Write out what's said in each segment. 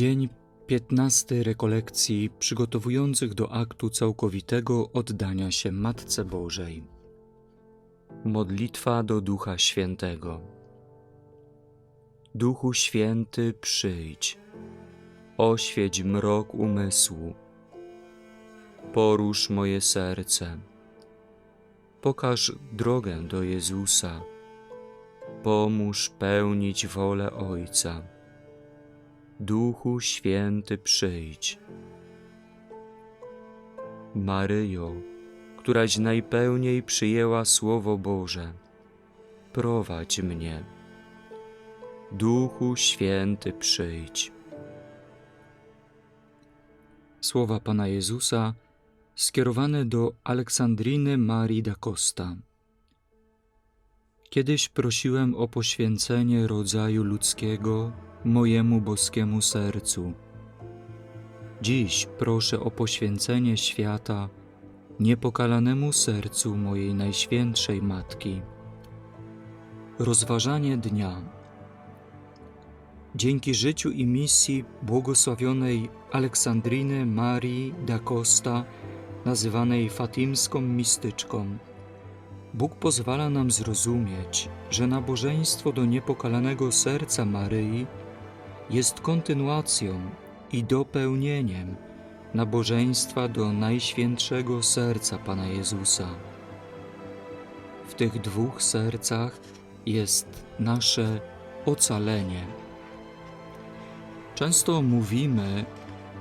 Dzień 15 rekolekcji przygotowujących do aktu całkowitego oddania się Matce Bożej. Modlitwa do Ducha Świętego. Duchu Święty, przyjdź. Oświeć mrok umysłu. Porusz moje serce. Pokaż drogę do Jezusa. Pomóż pełnić wolę Ojca. Duchu Święty przyjdź. Maryjo, któraś najpełniej przyjęła Słowo Boże, prowadź mnie. Duchu Święty przyjdź. Słowa Pana Jezusa skierowane do Aleksandriny Marii da Costa. Kiedyś prosiłem o poświęcenie rodzaju ludzkiego mojemu boskiemu sercu. Dziś proszę o poświęcenie świata niepokalanemu sercu mojej Najświętszej Matki. Rozważanie dnia. Dzięki życiu i misji błogosławionej Aleksandriny Marii da Costa, nazywanej fatimską mistyczką, Bóg pozwala nam zrozumieć, że nabożeństwo do niepokalanego serca Maryi jest kontynuacją i dopełnieniem nabożeństwa do Najświętszego Serca Pana Jezusa. W tych dwóch sercach jest nasze ocalenie. Często mówimy,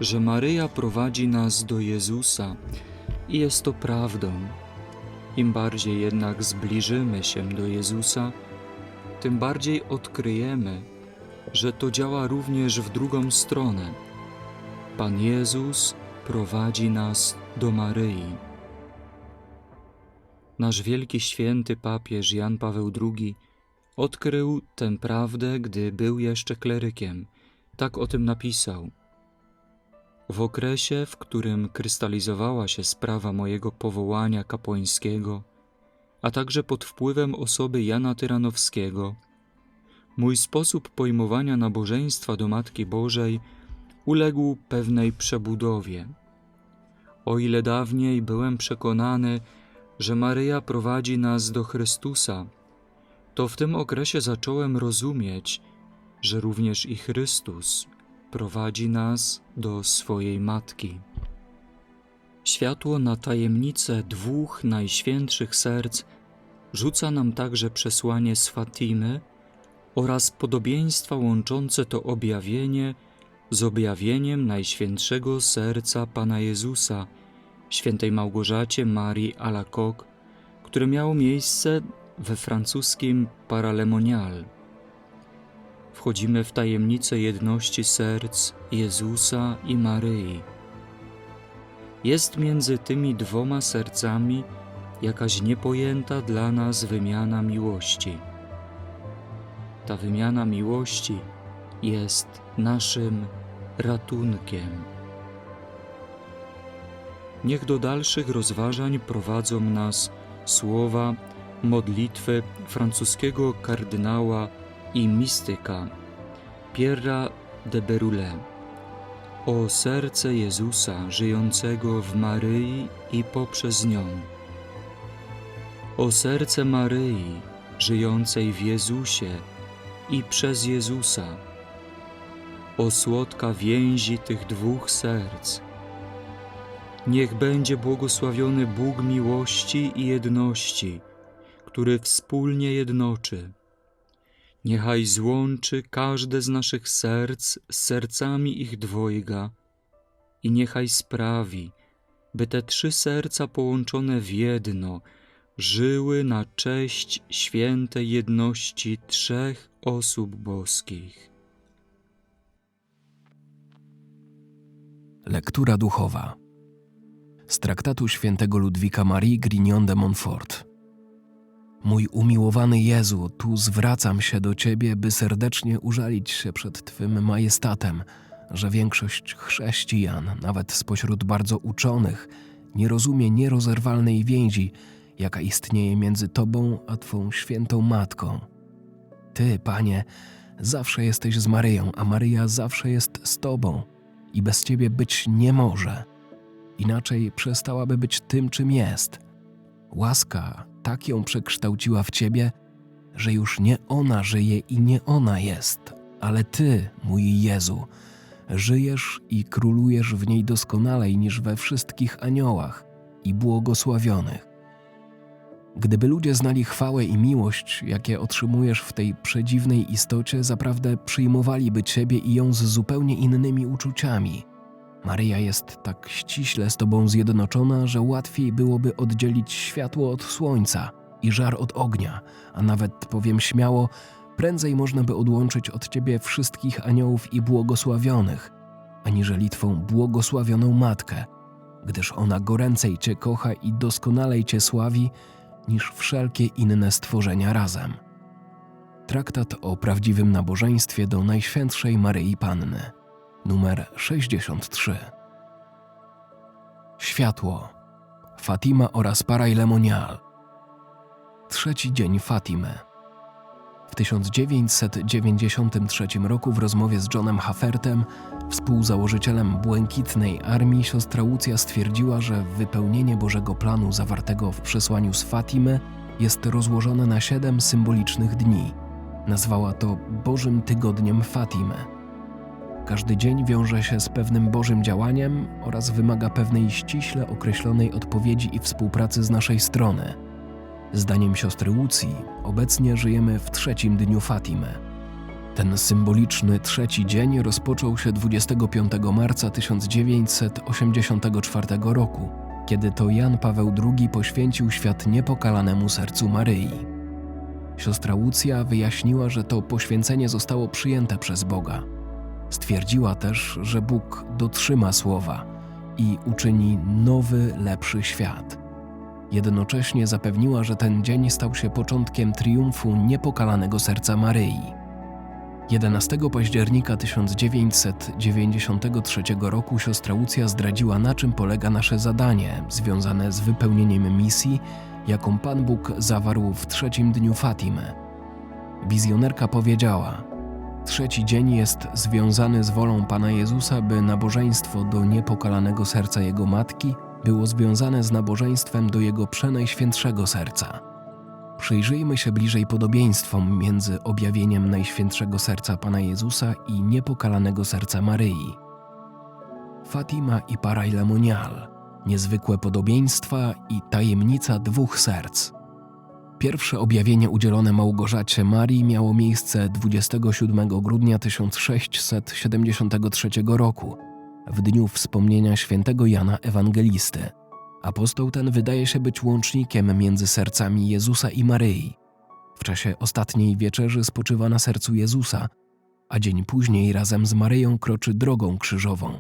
że Maryja prowadzi nas do Jezusa i jest to prawdą. Im bardziej jednak zbliżymy się do Jezusa, tym bardziej odkryjemy, że to działa również w drugą stronę. Pan Jezus prowadzi nas do Maryi. Nasz wielki święty papież Jan Paweł II odkrył tę prawdę, gdy był jeszcze klerykiem. Tak o tym napisał. W okresie, w którym krystalizowała się sprawa mojego powołania kapłańskiego, a także pod wpływem osoby Jana Tyranowskiego, mój sposób pojmowania nabożeństwa do Matki Bożej uległ pewnej przebudowie. O ile dawniej byłem przekonany, że Maryja prowadzi nas do Chrystusa, to w tym okresie zacząłem rozumieć, że również i Chrystus prowadzi nas do swojej Matki. Światło na tajemnicę dwóch najświętszych serc rzuca nam także przesłanie z Fatimy oraz podobieństwa łączące to objawienie z objawieniem Najświętszego Serca Pana Jezusa, świętej Małgorzacie Marii Alacoque, które miało miejsce we francuskim Paralemonial. Wchodzimy w tajemnicę jedności serc Jezusa i Maryi. Jest między tymi dwoma sercami jakaś niepojęta dla nas wymiana miłości. Ta wymiana miłości jest naszym ratunkiem. Niech do dalszych rozważań prowadzą nas słowa modlitwy francuskiego kardynała i mistyka Pierra de Berulle. O serce Jezusa żyjącego w Maryi i poprzez nią. O serce Maryi żyjącej w Jezusie i przez Jezusa. O słodka więzi tych dwóch serc. Niech będzie błogosławiony Bóg miłości i jedności, który wspólnie jednoczy. Niechaj złączy każde z naszych serc z sercami ich dwojga i niechaj sprawi, by te trzy serca połączone w jedno żyły na cześć świętej jedności trzech osób boskich. Lektura duchowa z traktatu świętego Ludwika Marii Grignon de Montfort. Mój umiłowany Jezu, tu zwracam się do Ciebie, by serdecznie użalić się przed Twym majestatem, że większość chrześcijan, nawet spośród bardzo uczonych, nie rozumie nierozerwalnej więzi, jaka istnieje między Tobą a Twą świętą Matką. Ty, Panie, zawsze jesteś z Maryją, a Maryja zawsze jest z Tobą i bez Ciebie być nie może. Inaczej przestałaby być tym, czym jest. Łaska tak ją przekształciła w Ciebie, że już nie ona żyje i nie ona jest, ale Ty, mój Jezu, żyjesz i królujesz w niej doskonalej niż we wszystkich aniołach i błogosławionych. Gdyby ludzie znali chwałę i miłość, jakie otrzymujesz w tej przedziwnej istocie, zaprawdę przyjmowaliby Ciebie i ją z zupełnie innymi uczuciami. Maryja jest tak ściśle z Tobą zjednoczona, że łatwiej byłoby oddzielić światło od słońca i żar od ognia, a nawet, powiem śmiało, prędzej można by odłączyć od Ciebie wszystkich aniołów i błogosławionych, aniżeli Twą błogosławioną Matkę, gdyż ona goręcej Cię kocha i doskonalej Cię sławi, niż wszelkie inne stworzenia razem. Traktat o prawdziwym nabożeństwie do Najświętszej Maryi Panny, numer 63. Światło, Fatima oraz Paraj Lemonial. Trzeci dzień Fatimy. W 1993 roku w rozmowie z Johnem Haffertem, współzałożycielem Błękitnej Armii, siostra Łucja stwierdziła, że wypełnienie Bożego planu zawartego w przesłaniu z Fatimy jest rozłożone na siedem symbolicznych dni. Nazwała to Bożym Tygodniem Fatimy. Każdy dzień wiąże się z pewnym Bożym działaniem oraz wymaga pewnej ściśle określonej odpowiedzi i współpracy z naszej strony. Zdaniem siostry Łucji, obecnie żyjemy w trzecim dniu Fatimy. Ten symboliczny trzeci dzień rozpoczął się 25 marca 1984 roku, kiedy to Jan Paweł II poświęcił świat niepokalanemu sercu Maryi. Siostra Łucja wyjaśniła, że to poświęcenie zostało przyjęte przez Boga. Stwierdziła też, że Bóg dotrzyma słowa i uczyni nowy, lepszy świat. Jednocześnie zapewniła, że ten dzień stał się początkiem triumfu niepokalanego serca Maryi. 11 października 1993 roku siostra Łucja zdradziła, na czym polega nasze zadanie związane z wypełnieniem misji, jaką Pan Bóg zawarł w trzecim dniu Fatimy. Wizjonerka powiedziała: Trzeci dzień jest związany z wolą Pana Jezusa, by nabożeństwo do niepokalanego serca Jego matki było związane z nabożeństwem do Jego przenajświętszego serca. Przyjrzyjmy się bliżej podobieństwom między objawieniem Najświętszego Serca Pana Jezusa i niepokalanego serca Maryi. Fatima i Paraj Lemonial niezwykłe podobieństwa i tajemnica dwóch serc. Pierwsze objawienie udzielone Małgorzacie Marii miało miejsce 27 grudnia 1673 roku, w dniu wspomnienia świętego Jana Ewangelisty. Apostoł ten wydaje się być łącznikiem między sercami Jezusa i Maryi. W czasie ostatniej wieczerzy spoczywa na sercu Jezusa, a dzień później razem z Maryją kroczy drogą krzyżową.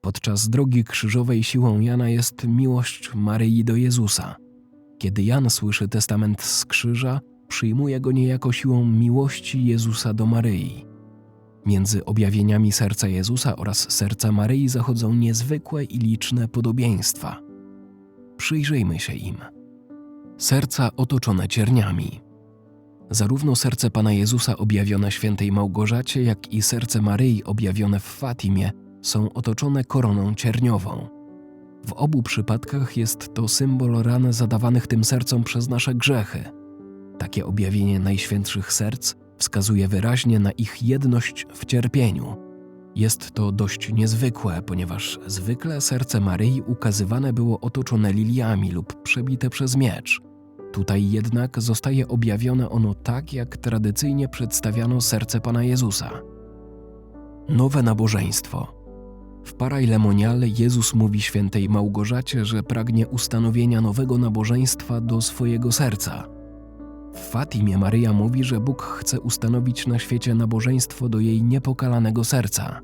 Podczas drogi krzyżowej siłą Jana jest miłość Maryi do Jezusa. Kiedy Jan słyszy testament z krzyża, przyjmuje go niejako siłą miłości Jezusa do Maryi. Między objawieniami serca Jezusa oraz serca Maryi zachodzą niezwykłe i liczne podobieństwa. Przyjrzyjmy się im. Serca otoczone cierniami. Zarówno serce Pana Jezusa objawione świętej Małgorzacie, jak i serce Maryi objawione w Fatimie są otoczone koroną cierniową. W obu przypadkach jest to symbol ran zadawanych tym sercom przez nasze grzechy. Takie objawienie najświętszych serc wskazuje wyraźnie na ich jedność w cierpieniu. Jest to dość niezwykłe, ponieważ zwykle serce Maryi ukazywane było otoczone liliami lub przebite przez miecz. Tutaj jednak zostaje objawione ono tak, jak tradycyjnie przedstawiano serce Pana Jezusa. Nowe nabożeństwo. W Paraj Lemoniale Jezus mówi świętej Małgorzacie, że pragnie ustanowienia nowego nabożeństwa do swojego serca. W Fatimie Maryja mówi, że Bóg chce ustanowić na świecie nabożeństwo do jej niepokalanego serca.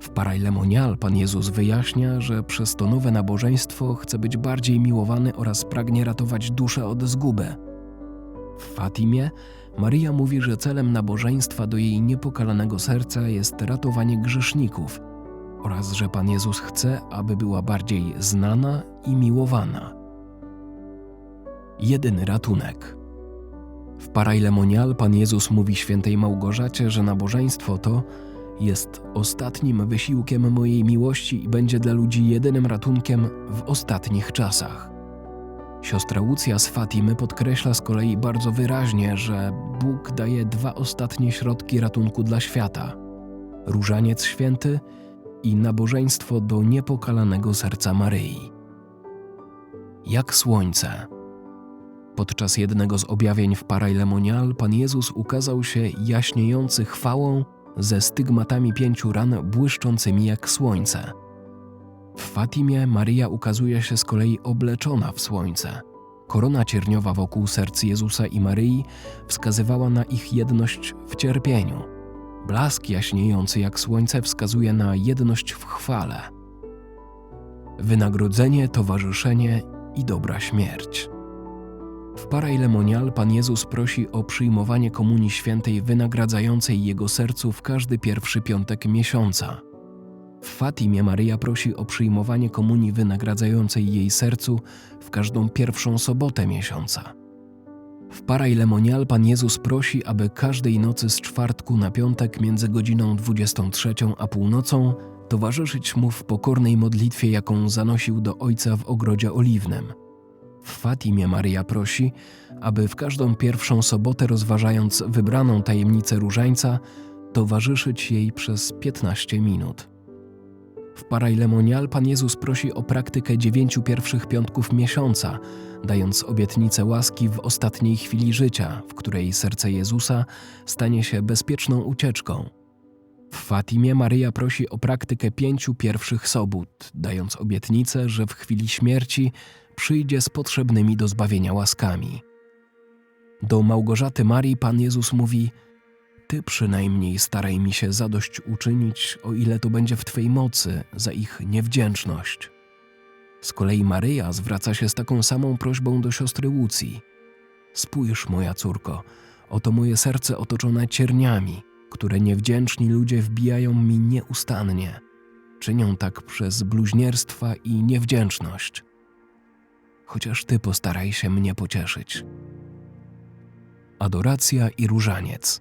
W Paraj Lemonial Pan Jezus wyjaśnia, że przez to nowe nabożeństwo chce być bardziej miłowany oraz pragnie ratować duszę od zguby. W Fatimie Maryja mówi, że celem nabożeństwa do jej niepokalanego serca jest ratowanie grzeszników oraz że Pan Jezus chce, aby była bardziej znana i miłowana. Jedyny ratunek. W parailemonial Pan Jezus mówi świętej Małgorzacie, że nabożeństwo to jest ostatnim wysiłkiem mojej miłości i będzie dla ludzi jedynym ratunkiem w ostatnich czasach. Siostra Łucja z Fatimy podkreśla z kolei bardzo wyraźnie, że Bóg daje dwa ostatnie środki ratunku dla świata: różaniec święty i nabożeństwo do niepokalanego serca Maryi. Jak słońce. Podczas jednego z objawień w Parailemonial Pan Jezus ukazał się jaśniejący chwałą ze stygmatami pięciu ran błyszczącymi jak słońce. W Fatimie Maryja ukazuje się z kolei obleczona w słońce. Korona cierniowa wokół serc Jezusa i Maryi wskazywała na ich jedność w cierpieniu. Blask jaśniejący jak słońce wskazuje na jedność w chwale. Wynagrodzenie, towarzyszenie i dobra śmierć. W Parailemonial Pan Jezus prosi o przyjmowanie Komunii Świętej wynagradzającej Jego sercu w każdy pierwszy piątek miesiąca. W Fatimie Maryja prosi o przyjmowanie Komunii wynagradzającej jej sercu w każdą pierwszą sobotę miesiąca. W Parailemonial Pan Jezus prosi, aby każdej nocy z czwartku na piątek między godziną 23 a północą towarzyszyć Mu w pokornej modlitwie, jaką zanosił do Ojca w Ogrodzie Oliwnym. W Fatimie Maryja prosi, aby w każdą pierwszą sobotę rozważając wybraną tajemnicę różańca, towarzyszyć jej przez 15 minut. W Parailemonial Pan Jezus prosi o praktykę dziewięciu pierwszych piątków miesiąca, dając obietnicę łaski w ostatniej chwili życia, w której serce Jezusa stanie się bezpieczną ucieczką. W Fatimie Maryja prosi o praktykę pięciu pierwszych sobót, dając obietnicę, że w chwili śmierci przyjdzie z potrzebnymi do zbawienia łaskami. Do Małgorzaty Marii Pan Jezus mówi: Ty przynajmniej staraj mi się zadość uczynić, o ile to będzie w Twej mocy, za ich niewdzięczność. Z kolei Maryja zwraca się z taką samą prośbą do siostry Łucji: Spójrz, moja córko, oto moje serce otoczone cierniami, które niewdzięczni ludzie wbijają mi nieustannie. Czynią tak przez bluźnierstwa i niewdzięczność chociaż ty postaraj się mnie pocieszyć. Adoracja i różaniec.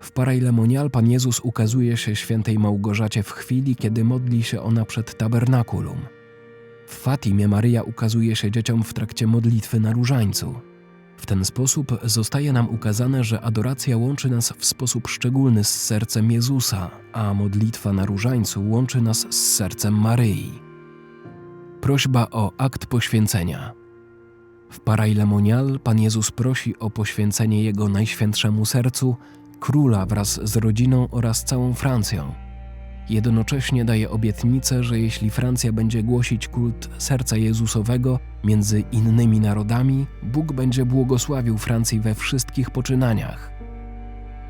W Parailemonial Pan Jezus ukazuje się świętej Małgorzacie w chwili, kiedy modli się ona przed tabernakulum. W Fatimie Maryja ukazuje się dzieciom w trakcie modlitwy na różańcu. W ten sposób zostaje nam ukazane, że adoracja łączy nas w sposób szczególny z sercem Jezusa, a modlitwa na różańcu łączy nas z sercem Maryi. Prośba o akt poświęcenia. W Parailemonial Pan Jezus prosi o poświęcenie Jego Najświętszemu Sercu, króla wraz z rodziną oraz całą Francją. Jednocześnie daje obietnicę, że jeśli Francja będzie głosić kult serca Jezusowego między innymi narodami, Bóg będzie błogosławił Francji we wszystkich poczynaniach.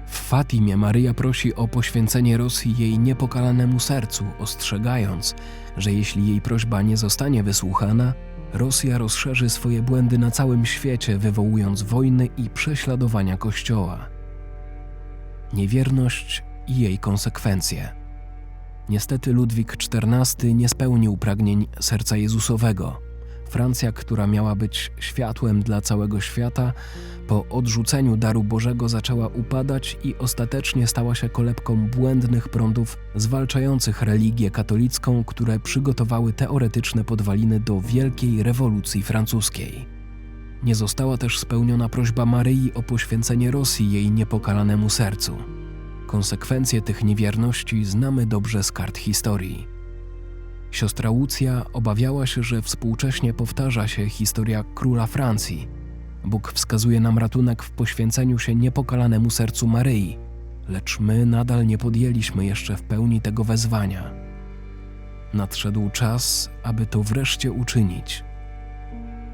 W Fatimie Maryja prosi o poświęcenie Rosji jej niepokalanemu sercu, ostrzegając, że jeśli jej prośba nie zostanie wysłuchana, Rosja rozszerzy swoje błędy na całym świecie, wywołując wojny i prześladowania Kościoła. Niewierność i jej konsekwencje. Niestety Ludwik XIV nie spełnił pragnień serca Jezusowego. Francja, która miała być światłem dla całego świata, po odrzuceniu daru Bożego zaczęła upadać i ostatecznie stała się kolebką błędnych prądów zwalczających religię katolicką, które przygotowały teoretyczne podwaliny do wielkiej rewolucji francuskiej. Nie została też spełniona prośba Maryi o poświęcenie Rosji jej niepokalanemu sercu. Konsekwencje tych niewierności znamy dobrze z kart historii. Siostra Łucja obawiała się, że współcześnie powtarza się historia króla Francji. Bóg wskazuje nam ratunek w poświęceniu się niepokalanemu sercu Maryi, lecz my nadal nie podjęliśmy jeszcze w pełni tego wezwania. Nadszedł czas, aby to wreszcie uczynić.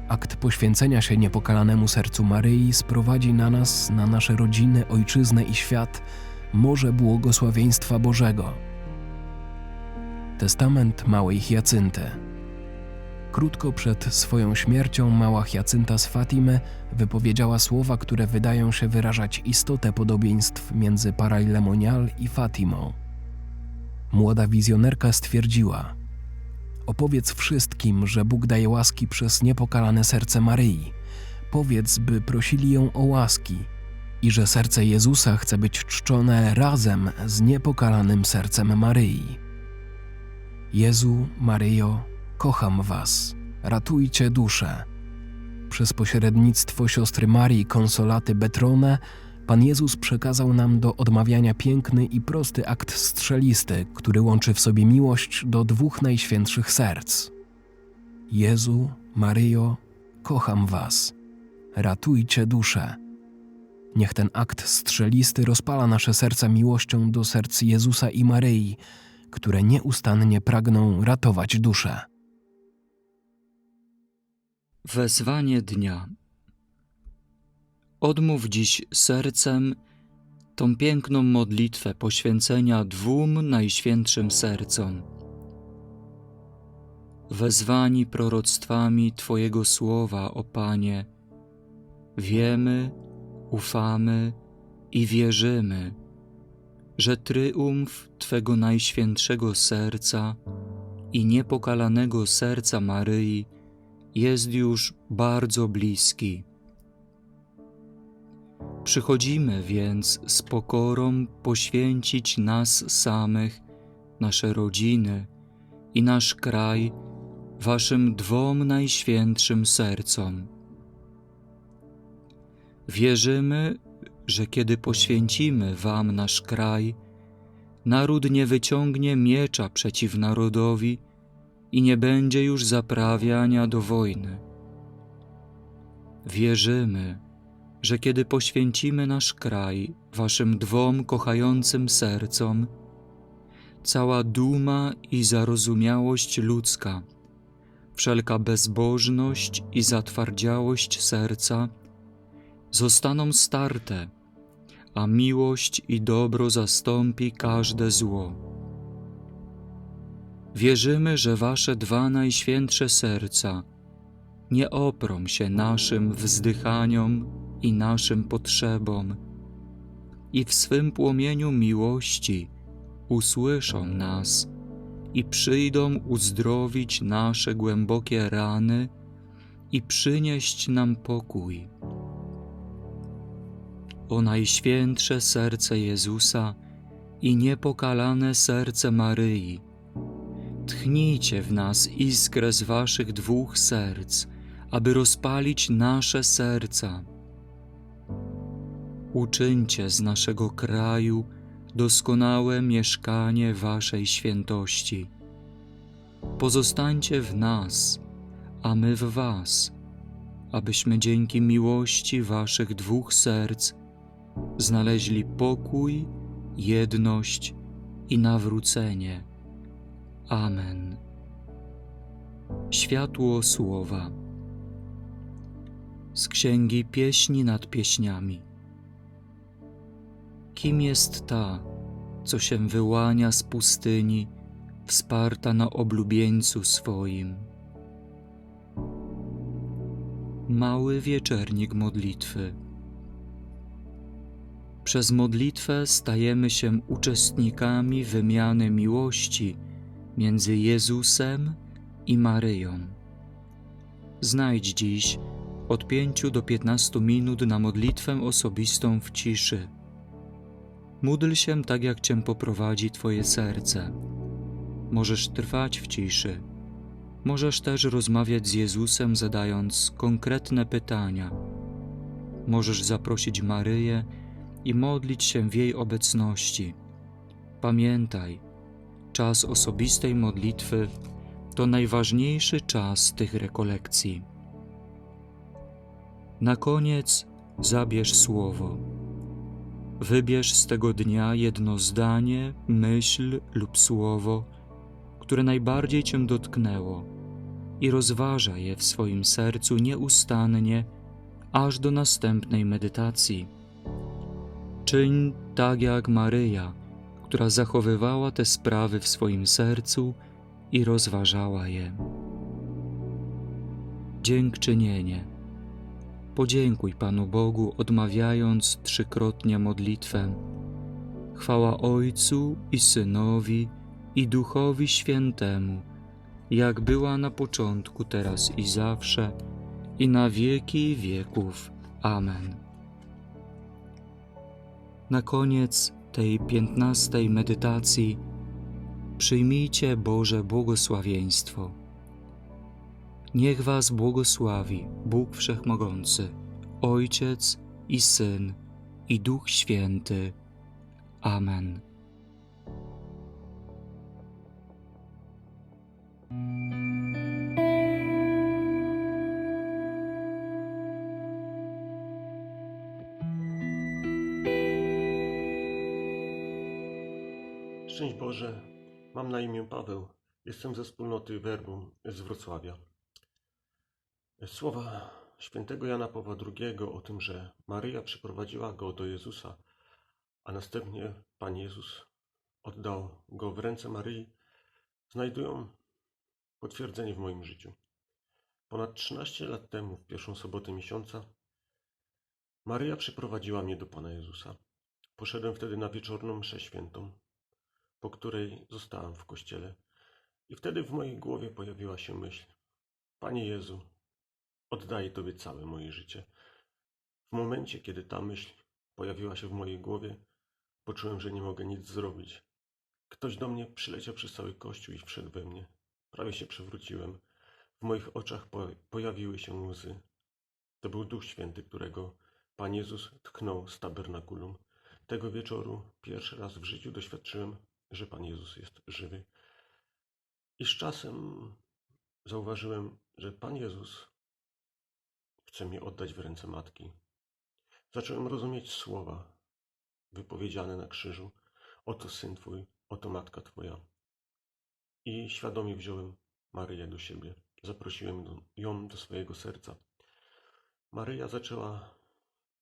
Akt poświęcenia się niepokalanemu sercu Maryi sprowadzi na nas, na nasze rodziny, ojczyznę i świat morze błogosławieństwa Bożego. Testament małej Hiacynty. Krótko przed swoją śmiercią mała Hiacynta z Fatimy wypowiedziała słowa, które wydają się wyrażać istotę podobieństw między Parailemonial i Fatimą. Młoda wizjonerka stwierdziła: Opowiedz wszystkim, że Bóg daje łaski przez niepokalane serce Maryi. powiedz, by prosili ją o łaski i że serce Jezusa chce być czczone razem z niepokalanym sercem Maryi. Jezu, Maryjo, kocham Was, ratujcie duszę. Przez pośrednictwo siostry Marii Konsolaty Betrone Pan Jezus przekazał nam do odmawiania piękny i prosty akt strzelisty, który łączy w sobie miłość do dwóch najświętszych serc. Jezu, Maryjo, kocham Was, ratujcie duszę. Niech ten akt strzelisty rozpala nasze serca miłością do serc Jezusa i Maryi, które nieustannie pragną ratować duszę. Wezwanie dnia. Odmów dziś sercem tą piękną modlitwę poświęcenia dwóm najświętszym sercom. Wezwani proroctwami Twojego słowa, o Panie, wiemy, ufamy i wierzymy, że tryumf Twego najświętszego serca i niepokalanego serca Maryi jest już bardzo bliski. Przychodzimy więc z pokorą poświęcić nas samych, nasze rodziny i nasz kraj Waszym dwom najświętszym sercom. Wierzymy, że kiedy poświęcimy Wam nasz kraj, naród nie wyciągnie miecza przeciw narodowi i nie będzie już zaprawiania do wojny. Wierzymy, że kiedy poświęcimy nasz kraj Waszym dwom kochającym sercom, cała duma i zarozumiałość ludzka, wszelka bezbożność i zatwardziałość serca zostaną starte, a miłość i dobro zastąpi każde zło. Wierzymy, że Wasze dwa najświętsze serca nie oprą się naszym wzdychaniom i naszym potrzebom, i w swym płomieniu miłości usłyszą nas i przyjdą uzdrowić nasze głębokie rany i przynieść nam pokój. O najświętsze serce Jezusa i niepokalane serce Maryi, tchnijcie w nas iskrę z waszych dwóch serc, aby rozpalić nasze serca. Uczyńcie z naszego kraju doskonałe mieszkanie waszej świętości. Pozostańcie w nas, a my w was, abyśmy dzięki miłości waszych dwóch serc znaleźli pokój, jedność i nawrócenie. Amen. Światło Słowa z Księgi Pieśni nad Pieśniami. Kim jest ta, co się wyłania z pustyni, wsparta na oblubieńcu swoim? Mały wieczernik modlitwy. Przez modlitwę stajemy się uczestnikami wymiany miłości między Jezusem i Maryją. Znajdź dziś od 5 do 15 minut na modlitwę osobistą w ciszy. Módl się tak, jak Cię poprowadzi Twoje serce. Możesz trwać w ciszy. Możesz też rozmawiać z Jezusem, zadając konkretne pytania. Możesz zaprosić Maryję i modlić się w jej obecności. Pamiętaj, czas osobistej modlitwy to najważniejszy czas tych rekolekcji. Na koniec zabierz słowo. Wybierz z tego dnia jedno zdanie, myśl lub słowo, które najbardziej Cię dotknęło i rozważaj je w swoim sercu nieustannie, aż do następnej medytacji. Czyń tak jak Maryja, która zachowywała te sprawy w swoim sercu i rozważała je. Dziękczynienie. Podziękuj Panu Bogu, odmawiając trzykrotnie modlitwę. Chwała Ojcu i Synowi i Duchowi Świętemu, jak była na początku, teraz i zawsze, i na wieki wieków. Amen. Na koniec tej piętnastej medytacji przyjmijcie Boże błogosławieństwo. Niech Was błogosławi Bóg Wszechmogący, Ojciec i Syn i Duch Święty. Amen. Szczęść Boże, mam na imię Paweł. Jestem ze wspólnoty Verbum z Wrocławia. Słowa świętego Jana Pawła II o tym, że Maryja przyprowadziła go do Jezusa, a następnie Pan Jezus oddał go w ręce Maryi, znajdują potwierdzenie w moim życiu. Ponad 13 lat temu, w pierwszą sobotę miesiąca, Maryja przyprowadziła mnie do Pana Jezusa. Poszedłem wtedy na wieczorną mszę świętą, po której zostałem w kościele. I wtedy w mojej głowie pojawiła się myśl: Panie Jezu, oddaję Tobie całe moje życie. W momencie, kiedy ta myśl pojawiła się w mojej głowie, poczułem, że nie mogę nic zrobić. Ktoś do mnie przyleciał przez cały kościół i wszedł we mnie. Prawie się przewróciłem. W moich oczach po pojawiły się łzy. To był Duch Święty, którego Pan Jezus tknął z tabernakulum. Tego wieczoru pierwszy raz w życiu doświadczyłem, że Pan Jezus jest żywy. I z czasem zauważyłem, że Pan Jezus chce mnie oddać w ręce matki. Zacząłem rozumieć słowa wypowiedziane na krzyżu: Oto syn Twój, oto matka Twoja. I świadomie wziąłem Maryję do siebie. Zaprosiłem ją do swojego serca. Maryja zaczęła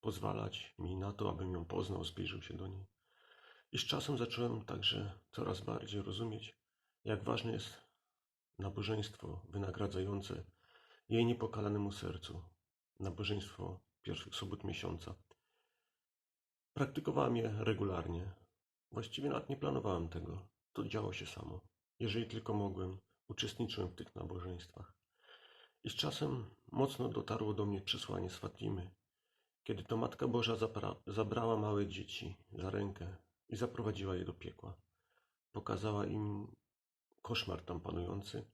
pozwalać mi na to, abym ją poznał, zbliżył się do niej. I z czasem zacząłem także coraz bardziej rozumieć, jak ważne jest nabożeństwo wynagradzające jej niepokalanemu sercu, nabożeństwo pierwszych sobot miesiąca. Praktykowałem je regularnie. Właściwie nawet nie planowałem tego. To działo się samo. Jeżeli tylko mogłem, uczestniczyłem w tych nabożeństwach. I z czasem mocno dotarło do mnie przesłanie z Fatimy, kiedy to Matka Boża zabrała małe dzieci za rękę i zaprowadziła je do piekła. Pokazała im koszmar tam panujący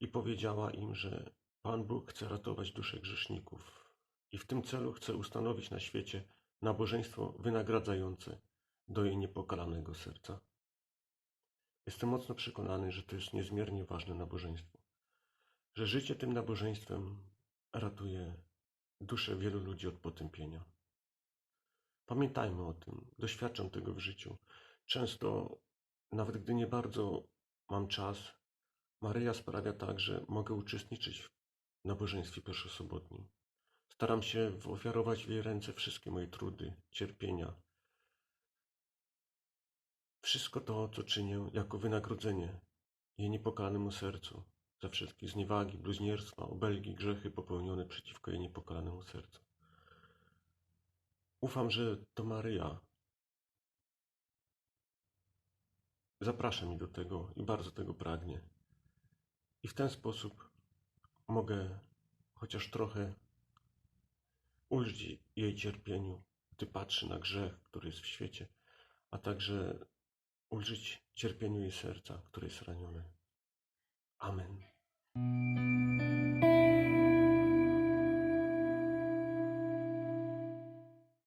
i powiedziała im, że Pan Bóg chce ratować dusze grzeszników i w tym celu chce ustanowić na świecie nabożeństwo wynagradzające do jej niepokalanego serca. Jestem mocno przekonany, że to jest niezmiernie ważne nabożeństwo, że życie tym nabożeństwem ratuje dusze wielu ludzi od potępienia. Pamiętajmy o tym, doświadczam tego w życiu. Często, nawet gdy nie bardzo mam czas, Maryja sprawia tak, że mogę uczestniczyć w nabożeństwie pierwszosobotnim. Staram się ofiarować w jej ręce wszystkie moje trudy, cierpienia. Wszystko to, co czynię, jako wynagrodzenie jej niepokalanemu sercu za wszystkie zniewagi, bluźnierstwa, obelgi, grzechy popełnione przeciwko jej niepokalanemu sercu. Ufam, że to Maryja zaprasza mnie do tego i bardzo tego pragnie. I w ten sposób mogę chociaż trochę ulżyć jej cierpieniu, gdy patrzy na grzech, który jest w świecie, a także ulżyć cierpieniu jej serca, które jest ranione. Amen.